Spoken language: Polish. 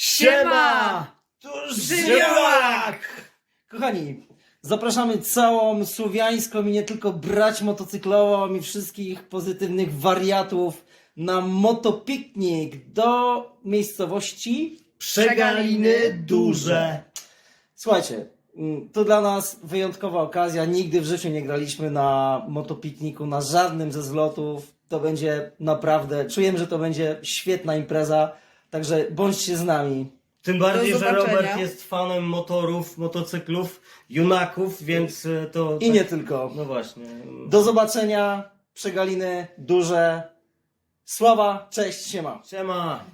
Siema! Tu Żywiołak! Kochani, zapraszamy całą słowiańską i nie tylko brać motocyklową i wszystkich pozytywnych wariatów na motopiknik do miejscowości. Przegaliny duże. Słuchajcie, mm, to dla nas wyjątkowa okazja. Nigdy w życiu nie graliśmy na motopikniku, na żadnym ze zlotów. To będzie naprawdę, czujemy, że to będzie świetna impreza. Także bądźcie z nami. Tym bardziej, że zobaczenia. Robert jest fanem motorów, motocyklów, junaków, więc e, to... I nie tylko. No właśnie. Do zobaczenia. Przegaliny duże. Sława, cześć, siema. Siema.